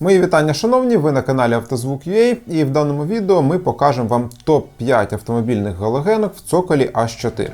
Мої вітання, шановні! Ви на каналі Автозвук.ua і в даному відео ми покажемо вам топ-5 автомобільних галогенок в цоколі H4.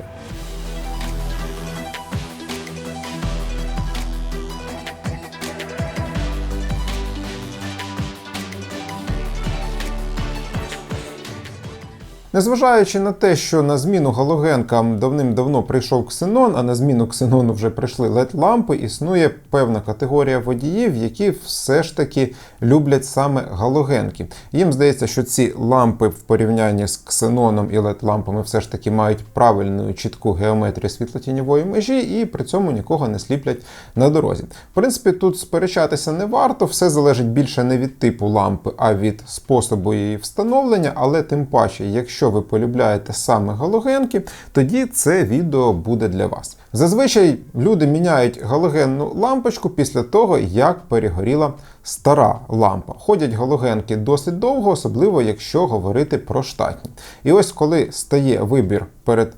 Незважаючи на те, що на зміну галогенкам давним-давно прийшов ксенон, а на зміну ксенону вже прийшли led лампи існує певна категорія водіїв, які все ж таки люблять саме галогенки. Їм здається, що ці лампи в порівнянні з ксеноном і led лампами все ж таки мають правильну чітку геометрію світлотіньової межі і при цьому нікого не сліплять на дорозі. В принципі, тут сперечатися не варто, все залежить більше не від типу лампи, а від способу її встановлення, але тим паче, якщо ви полюбляєте саме галогенки, тоді це відео буде для вас. Зазвичай люди міняють галогенну лампочку після того, як перегоріла стара лампа. Ходять галогенки досить довго, особливо якщо говорити про штатні. І ось коли стає вибір перед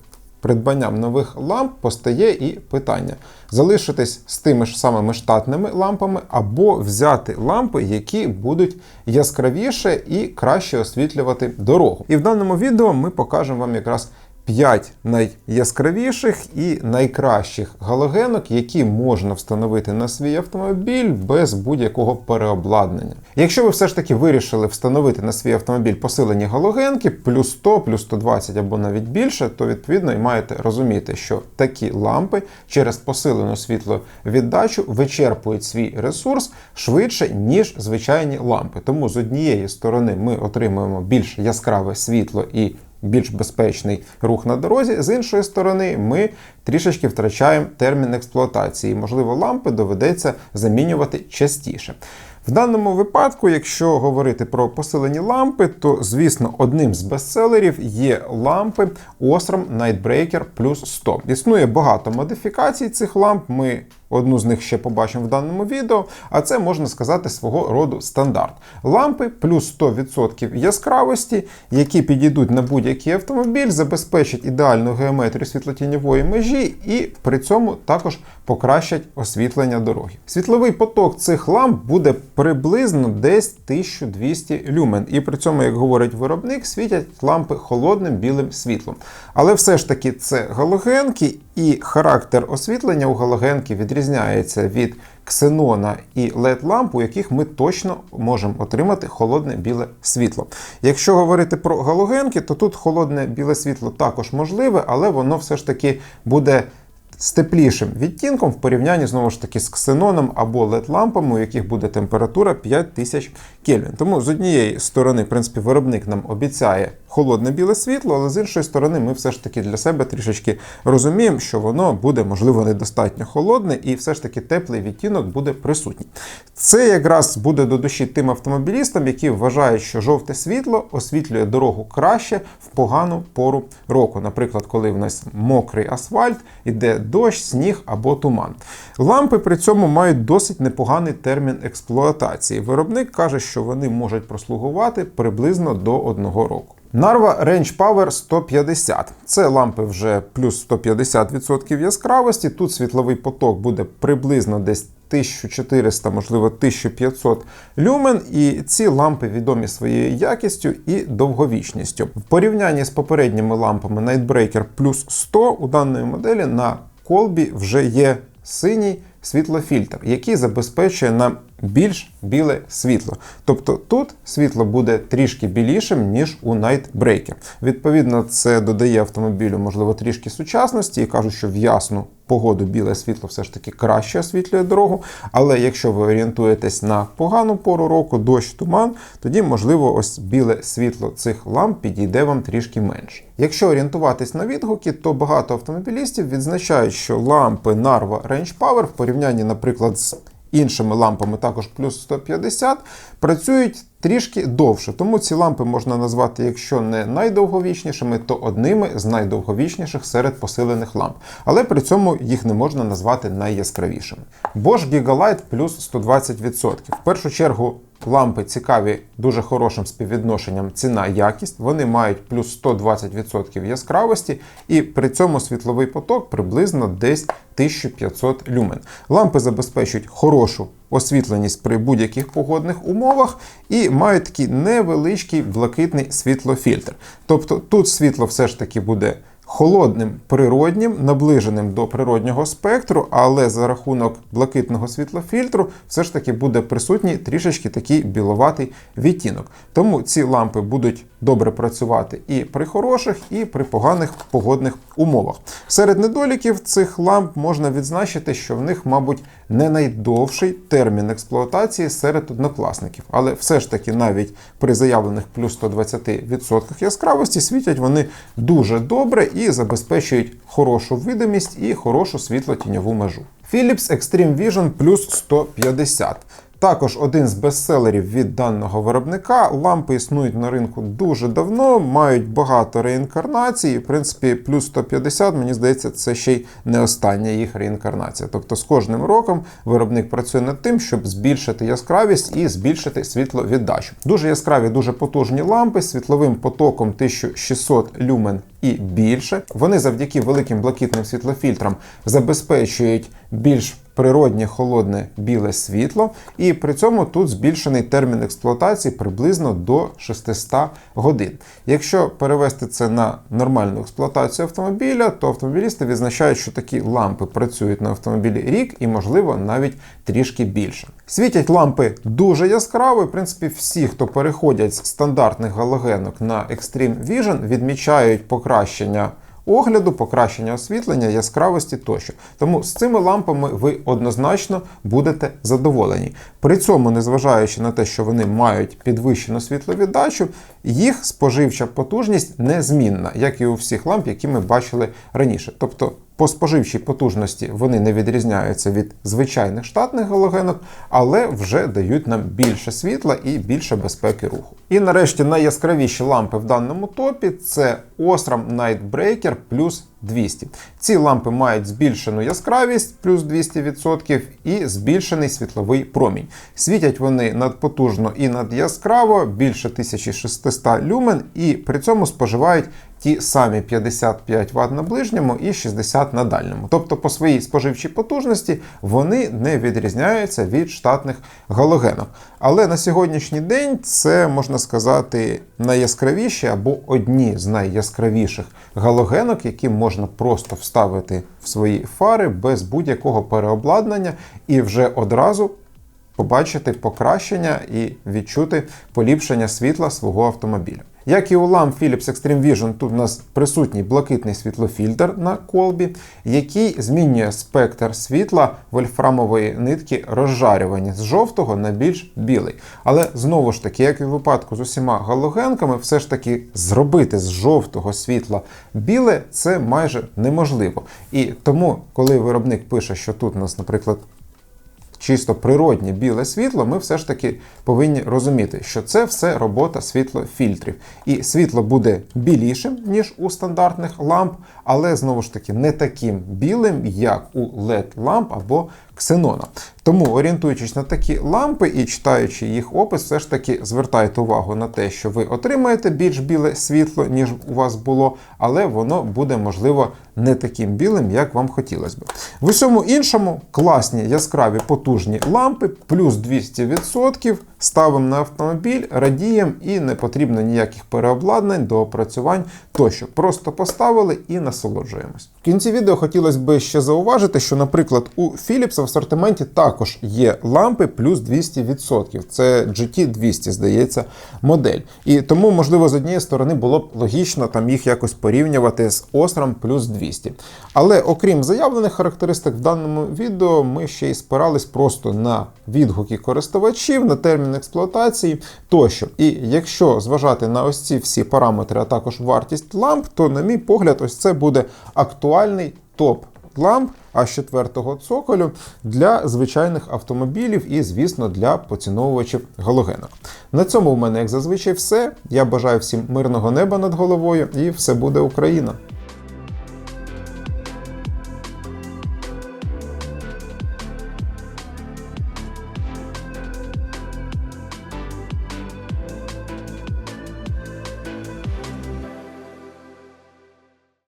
придбанням нових ламп, постає і питання: залишитись з тими ж самими штатними лампами, або взяти лампи, які будуть яскравіше і краще освітлювати дорогу. І в даному відео ми покажемо вам якраз 5 найяскравіших і найкращих галогенок, які можна встановити на свій автомобіль без будь-якого переобладнання. Якщо ви все ж таки вирішили встановити на свій автомобіль посилені галогенки, плюс 100, плюс 120 або навіть більше, то відповідно і маєте розуміти, що такі лампи через посилену світловіддачу вичерпують свій ресурс швидше, ніж звичайні лампи. Тому з однієї сторони ми отримуємо більш яскраве світло і більш безпечний рух на дорозі. З іншої сторони, ми трішечки втрачаємо термін експлуатації. Можливо, лампи доведеться замінювати частіше. В даному випадку, якщо говорити про посилені лампи, то звісно одним з бестселерів є лампи Osram Nightbreaker Plus 100. Існує багато модифікацій цих ламп. Ми Одну з них ще побачимо в даному відео, а це можна сказати свого роду стандарт. Лампи плюс 100% яскравості, які підійдуть на будь-який автомобіль, забезпечать ідеальну геометрію світлотіньової межі і при цьому також покращать освітлення дороги. Світловий поток цих ламп буде приблизно десь 1200 люмен. І при цьому, як говорить виробник, світять лампи холодним білим світлом. Але все ж таки це галогенки, і характер освітлення у галогенки відрізняється від ксенона і led ламп у яких ми точно можемо отримати холодне біле світло. Якщо говорити про галогенки, то тут холодне біле світло також можливе, але воно все ж таки буде з теплішим відтінком в порівнянні знову ж таки з ксеноном або LED-лампами, у яких буде температура 5000 Кельвін. Тому з однієї сторони, в принципі, виробник нам обіцяє холодне біле світло, але з іншої сторони, ми все ж таки для себе трішечки розуміємо, що воно буде, можливо, недостатньо холодне, і все ж таки теплий відтінок буде присутній. Це якраз буде до душі тим автомобілістам, які вважають, що жовте світло освітлює дорогу краще в погану пору року. Наприклад, коли в нас мокрий асфальт, іде дощ, сніг або туман. Лампи при цьому мають досить непоганий термін експлуатації. Виробник каже, що вони можуть прослугувати приблизно до одного року. Narva Range Power 150. Це лампи вже плюс 150% яскравості. Тут світловий поток буде приблизно десь 1400, можливо, 1500 люмен, і ці лампи відомі своєю якістю і довговічністю. В порівнянні з попередніми лампами Nightbreaker плюс 100 у даної моделі на колбі вже є синій світлофільтр, який забезпечує нам більш біле світло. Тобто тут світло буде трішки білішим, ніж у Nightbreaker. Відповідно, це додає автомобілю, можливо, трішки сучасності і кажуть, що в ясну погоду біле світло все ж таки краще освітлює дорогу. Але якщо ви орієнтуєтесь на погану пору року, дощ, туман, тоді, можливо, ось біле світло цих ламп підійде вам трішки менше. Якщо орієнтуватись на відгуки, то багато автомобілістів відзначають, що лампи Narva Range Power в порівнянні, наприклад, з іншими лампами, також плюс 150, працюють трішки довше. Тому ці лампи можна назвати, якщо не найдовговічнішими, то одними з найдовговічніших серед посилених ламп. Але при цьому їх не можна назвати найяскравішими. Bosch Gigalight плюс 120%. В першу чергу лампи цікаві дуже хорошим співвідношенням ціна-якість. Вони мають плюс 120% яскравості, і при цьому світловий поток приблизно десь 1500 люмен. Лампи забезпечують хорошу освітленість при будь-яких погодних умовах і мають такий невеличкий блакитний світлофільтр. Тобто тут світло все ж таки буде холодним, природнім, наближеним до природнього спектру, але за рахунок блакитного світлофільтру все ж таки буде присутній трішечки такий біловатий відтінок. Тому ці лампи будуть добре працювати і при хороших, і при поганих погодних умовах. Серед недоліків цих ламп можна відзначити, що в них, мабуть, не найдовший термін експлуатації серед однокласників. Але все ж таки, навіть при заявлених плюс 120% яскравості світять вони дуже добре і забезпечують хорошу видимість і хорошу світло-тіньову межу. Philips Extreme Vision Plus 150. Також один з бестселерів від даного виробника. Лампи існують на ринку дуже давно, мають багато реінкарнацій. В принципі, плюс 150, мені здається, це ще й не остання їх реінкарнація. Тобто з кожним роком виробник працює над тим, щоб збільшити яскравість і збільшити світловіддачу. Дуже яскраві, дуже потужні лампи з світловим потоком 1600 люмен і більше. Вони завдяки великим блакитним світлофільтрам забезпечують більш природнє холодне біле світло, і при цьому тут збільшений термін експлуатації приблизно до 600 годин. Якщо перевести це на нормальну експлуатацію автомобіля, то автомобілісти відзначають, що такі лампи працюють на автомобілі рік і, можливо, навіть трішки більше. Світять лампи дуже яскраво, і в принципі всі, хто переходять з стандартних галогенок на Extreme Vision, відмічають покращення огляду, покращення освітлення, яскравості тощо. Тому з цими лампами ви однозначно будете задоволені. При цьому, незважаючи на те, що вони мають підвищену світловіддачу, їх споживча потужність незмінна, як і у всіх ламп, які ми бачили раніше. Тобто по споживчій потужності вони не відрізняються від звичайних штатних галогенок, але вже дають нам більше світла і більше безпеки руху. І нарешті найяскравіші лампи в даному топі це Osram Nightbreaker плюс 200. Ці лампи мають збільшену яскравість плюс 200% і збільшений світловий промінь. Світять вони надпотужно і надяскраво, більше 1600 люмен, і при цьому споживають ті самі 55 Вт на ближньому і 60 на дальньому. Тобто по своїй споживчій потужності вони не відрізняються від штатних галогенок. Але на сьогоднішній день це можна сказати найяскравіші або одні з найяскравіших галогенок, які можна просто вставити в свої фари без будь-якого переобладнання і вже одразу. Побачити покращення і відчути поліпшення світла свого автомобіля. Як і у ламп Philips Extreme Vision, тут у нас присутній блакитний світлофільтр на колбі, який змінює спектр світла вольфрамової нитки розжарювання з жовтого на більш білий. Але знову ж таки, як і в випадку з усіма галогенками, все ж таки зробити з жовтого світла біле це майже неможливо. І тому, коли виробник пише, що тут у нас, наприклад, чисто природнє біле світло, ми все ж таки повинні розуміти, що це все робота світлофільтрів. І світло буде білішим, ніж у стандартних ламп, але знову ж таки не таким білим, як у LED-ламп або ксенона. Тому, орієнтуючись на такі лампи і читаючи їх опис, все ж таки звертайте увагу на те, що ви отримаєте більш біле світло, ніж у вас було, але воно буде, можливо, не таким білим, як вам хотілося б. В усьому іншому класні яскраві потужні лампи, плюс 200%. Ставимо на автомобіль, радіємо і не потрібно ніяких переобладнань, доопрацювань тощо. Просто поставили і насолоджуємось. В кінці відео хотілося б ще зауважити, що, наприклад, у в асортименті також є лампи плюс 200%. Це GT200, здається, модель. І тому, можливо, з однієї сторони було б логічно там їх якось порівнювати з Osram плюс 200. Але окрім заявлених характеристик, в даному відео ми ще й спирались просто на відгуки користувачів, на термін експлуатації тощо. І якщо зважати на ось ці всі параметри, а також вартість ламп, то, на мій погляд, ось це буде актуальний топ. Ламп аж четвертого цоколю для звичайних автомобілів і, звісно, для поціновувачів галогенок. На цьому в мене, як зазвичай, все. Я бажаю всім мирного неба над головою і все буде Україна!